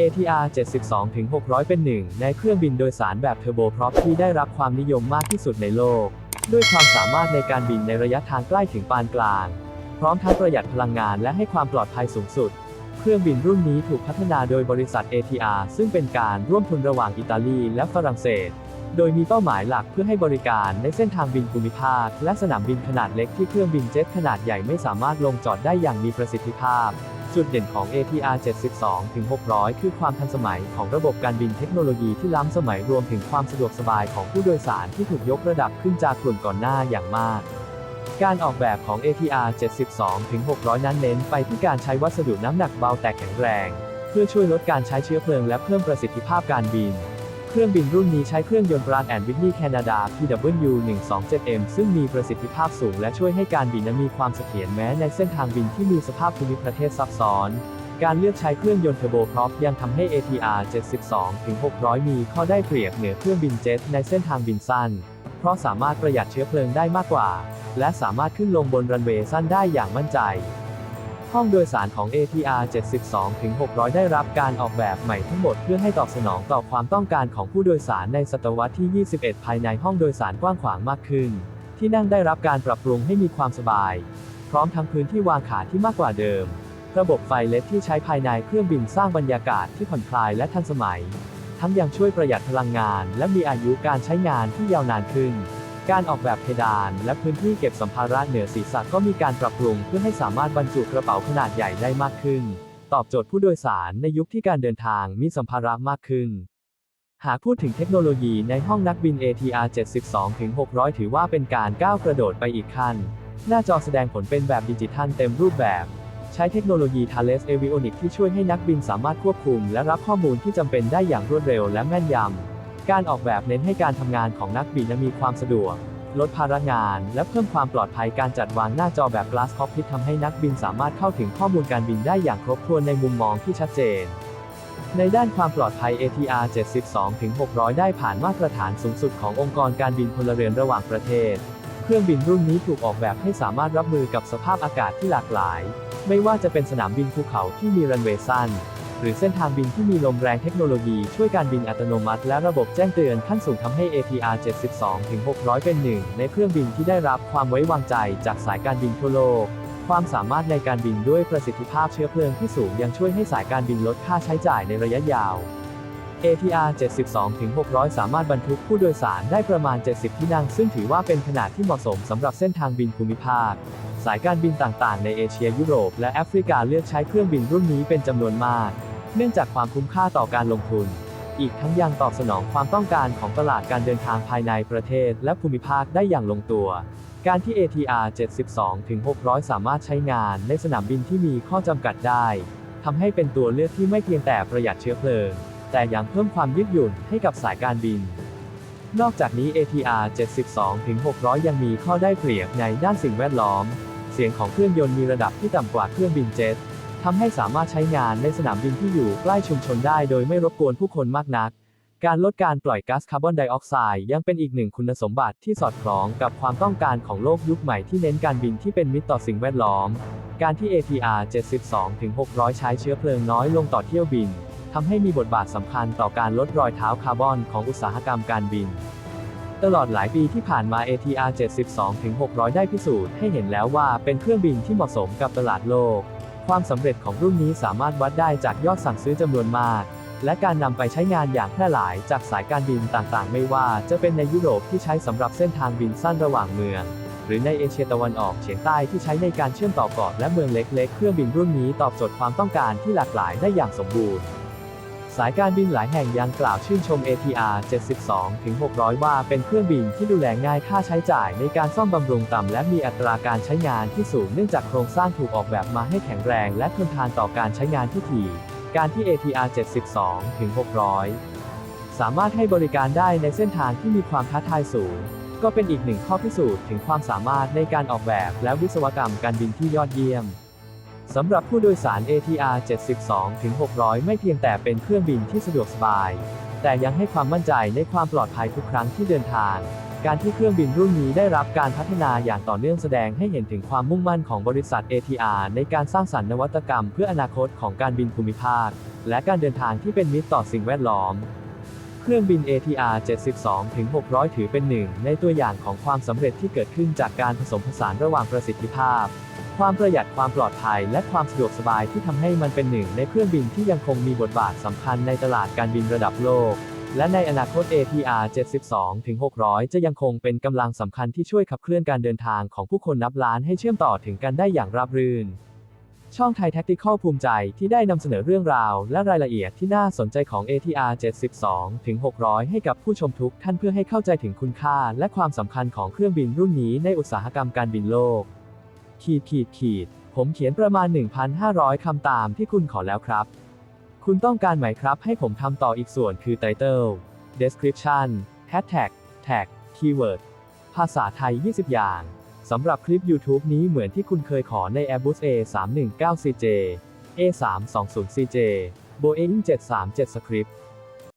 ATR 72-600 เป็นหนึ่งในเครื่องบินโดยสารแบบเทอร์โบพร็อปที่ได้รับความนิยมมากที่สุดในโลก ด้วยความสามารถในการบินในระยะทางใกล้ถึงปานกลาง พร้อมทั้งประหยัดพลังงานและให้ความปลอดภัยสูงสุด เครื่องบินรุ่นนี้ถูกพัฒนาโดยบริษัท ATR ซึ่งเป็นการร่วมทุนระหว่างอิตาลีและฝรั่งเศส โดยมีเป้าหมายหลักเพื่อให้บริการในเส้นทางบินภูมิภาค และสนามบินขนาดเล็กที่เครื่องบินเจ็ตขนาดใหญ่ไม่สามารถลงจอดได้อย่างมีประสิทธิภาพ จุดเด่นของ ATR 72-600 คือความทันสมัยของระบบการบินเทคโนโลยีที่ล้ำสมัยรวมถึงความสะดวกสบายของผู้โดยสารที่ถูกยกระดับขึ้นจากกลุ่มก่อนหน้าอย่างมาก การออกแบบของ ATR 72-600 นั้นเน้นไปที่การใช้วัสดุน้ำหนักเบาแต่แข็งแรง เพื่อช่วยลดการใช้เชื้อเพลิงและเพิ่มประสิทธิภาพการบิน เครื่องบินรุ่นนี้ใช้เครื่องยนต์ Pratt Whitney Canada PW127M ซึ่งมีประสิทธิภาพสูงและช่วยให้การบินนั้นมีความเสถียรแม้ในเส้นทางบินที่มีสภาพภูมิประเทศซับซ้อน การเลือกใช้เครื่องยนต์เทอร์โบพรอปยังทำให้ ATR 72-600 มีข้อได้เปรียบเหนือเครื่องบินเจ็ตในเส้นทางบินสั้น เพราะสามารถประหยัดเชื้อเพลิงได้มากกว่า และสามารถขึ้นลงบนรันเวย์สั้นได้อย่างมั่นใจ ห้องโดยสารของ ATR 72-600 ได้รับการออกแบบใหม่ทั้งหมดเพื่อให้ตอบสนองต่อความต้องการของผู้โดยสารในศตวรรษที่ 21 ภายในห้องโดยสารกว้างขวางมากขึ้น ที่นั่งได้รับการปรับปรุงให้มีความสบาย พร้อมทั้งพื้นที่วางขาที่มากกว่าเดิม ระบบไฟเลดที่ใช้ภายในเครื่องบินสร้างบรรยากาศที่ผ่อนคลายและทันสมัย ทั้งยังช่วยประหยัดพลังงาน และมีอายุการใช้งานที่ยาวนานขึ้น การออกแบบเพดาน และพื้นที่เก็บสัมภาระเหนือศีรษะก็มีการปรับปรุงเพื่อให้สามารถบรรจุกระเป๋าขนาดใหญ่ได้มากขึ้น ตอบโจทย์ผู้โดยสารในยุคที่การเดินทางมีสัมภาระมากขึ้น หากพูดถึงเทคโนโลยีในห้องนักบิน ATR 72-600 ถือว่าเป็นการก้าวกระโดดไปอีกขั้น หน้าจอแสดงผลเป็นแบบดิจิทัลเต็มรูปแบบ ใช้เทคโนโลยี Thales Avionics ที่ช่วยให้นักบินสามารถควบคุม และรับข้อมูลที่จำเป็นได้อย่างรวดเร็วและแม่นยำ การออกแบบเน้นให้การทำงานของนักบินมีความสะดวก ลดภาระงาน และเพิ่มความปลอดภัยการจัดวางหน้าจอแบบ Glass Cockpit ทำให้นักบินสามารถเข้าถึงข้อมูลการบินได้อย่างครบถ้วนในมุมมองที่ชัดเจน ในด้านความปลอดภัย ATR 72-600 ได้ผ่านมาตรฐานสูงสุดขององค์กรการบินพลเรือนระหว่างประเทศ เครื่องบินรุ่นนี้ถูกออกแบบให้สามารถรับมือกับสภาพอากาศที่หลากหลาย ไม่ว่าจะเป็นสนามบินภูเขาที่มีรันเวย์สั้น หรือเส้นทางบินที่มีลมแรงเทคโนโลยีช่วยการบินอัตโนมัติ และระบบแจ้งเตือนขั้นสูงทำให้ ATR 72-600 เป็นหนึ่งในเครื่องบินที่ได้รับความไว้วางใจจากสายการบินทั่วโลก ความสามารถในการบินด้วยประสิทธิภาพเชื้อเพลิงที่สูงยังช่วยให้สายการบินลดค่าใช้จ่ายในระยะยาว ATR 72-600 สามารถบรรทุกผู้โดยสารได้ประมาณ 70 ที่นั่ง ซึ่งถือว่าเป็นขนาดที่เหมาะสมสำหรับเส้นทางบินภูมิภาค สายการบินต่างๆ ในเอเชียยุโรป และแอฟริกาเลือกใช้เครื่องบินรุ่นนี้เป็นจำนวนมาก เนื่องจากความคุ้มค่าต่อการลงทุน อีกทั้งยังตอบสนองความต้องการของตลาดการเดินทางภายในประเทศและภูมิภาคได้อย่างลงตัว การที่ ATR 72-600 สามารถใช้งานในสนามบินที่มีข้อจำกัดได้ทำให้เป็นตัวเลือกที่ไม่เพียงแต่ประหยัดเชื้อเพลิง แต่ยังเพิ่มความยืดหยุ่นให้กับสายการบินนอกจากนี้ ATR 72-600 ยังมีข้อได้เปรียบในด้านสิ่งแวดล้อม เสียงของเครื่องยนต์มีระดับที่ต่ำกว่าเครื่องบินเจ็ต ทำให้สามารถใช้งานในสนามบินที่อยู่ใกล้ชุมชนได้โดยไม่รบกวนผู้คนมากนัก การลดการปล่อยก๊าซคาร์บอนไดออกไซด์ยังเป็นอีกหนึ่งคุณสมบัติที่สอดคล้องกับความต้องการของโลกยุคใหม่ที่เน้นการบินที่เป็นมิตรต่อสิ่งแวดล้อม การที่ ATR 72-600 ใช้เชื้อเพลิงน้อยลงต่อเที่ยวบินทำให้มีบทบาทสำคัญต่อการลดรอยเท้าคาร์บอนของอุตสาหกรรมการบิน ตลอดหลายปีที่ผ่านมา ATR 72-600 ได้พิสูจน์ให้เห็นแล้วว่าเป็นเครื่องบินที่เหมาะสมกับตลาดโลก ความสำเร็จของรุ่นนี้สามารถวัดได้จากยอดสั่งซื้อจำนวนมาก และการนำไปใช้งานอย่างแพร่หลายจากสายการบินต่างๆ ไม่ว่าจะเป็นในยุโรปที่ใช้สำหรับเส้นทางบินสั้นระหว่างเมือง หรือในเอเชียตะวันออกเฉียงใต้ที่ใช้ในการเชื่อมต่อเกาะและเมืองเล็ก ๆ เครื่องบินรุ่นนี้ตอบโจทย์ความต้องการที่หลากหลายได้อย่างสมบูรณ์ สายการบินหลายแห่งยังกล่าวชื่นชม ATR 72-600 ว่าเป็นเครื่องบินที่ดูแลง่ายค่าใช้จ่ายในการซ่อมบำรุงต่ำและมีอัตราการใช้งานที่สูงเนื่องจากโครงสร้างถูกออกแบบมาให้แข็งแรงและทนทานต่อการใช้งานที่ถี่ การที่ ATR 72-600 สามารถให้บริการได้ในเส้นทางที่มีความท้าทายสูง ก็เป็นอีกหนึ่งข้อพิสูจน์ถึงความสามารถในการออกแบบและวิศวกรรมการบินที่ยอดเยี่ยม สำหรับผู้โดยสาร ATR 72-600 ไม่เพียงแต่เป็นเครื่องบินที่สะดวกสบาย แต่ยังให้ความมั่นใจในความปลอดภัยทุกครั้งที่เดินทาง การที่เครื่องบินรุ่นนี้ได้รับการพัฒนาอย่างต่อเนื่องแสดงให้เห็นถึงความมุ่งมั่นของบริษัท ATR ในการสร้างสรรค์นวัตกรรมเพื่ออนาคตของการบินภูมิภาค และการเดินทางที่เป็นมิตรต่อสิ่งแวดล้อมเครื่องบิน ATR 72-600 ถือเป็นหนึ่งในตัวอย่างของความสำเร็จที่เกิดขึ้นจากการผสมผสานระหว่างประสิทธิภาพ ความประหยัดความปลอดภัยและความสะดวกสบายที่ทำให้มันเป็นหนึ่งในเครื่องบินที่ยังคงมีบทบาทสำคัญในตลาดการบินระดับโลก และในอนาคต ATR 72-600 จะยังคงเป็นกำลังสำคัญที่ช่วยขับเคลื่อนการเดินทางของผู้คนนับล้านให้เชื่อมต่อถึงกันได้อย่างราบรื่น ช่องไทย Tactical ภูมิใจที่ได้นำเสนอเรื่องราว และรายละเอียดที่น่าสนใจของ ATR 72-600 ให้กับผู้ชมทุกท่านเพื่อให้เข้าใจถึงคุณค่า และความสำคัญของเครื่องบินรุ่นนี้ในอุตสาหกรรมการบินโลก ขีดขีดขีด ผมเขียนประมาณ 1,500 คำตามที่คุณขอแล้วครับ คุณต้องการไหมครับ ให้ผมทำต่ออีกส่วนคือ Title Description Hashtag Tag Keyword ภาษาไทย 20 อย่างสำหรับคลิป YouTube นี้เหมือนที่คุณเคยขอใน Airbus A319CJ A320CJ Boeing 737 Script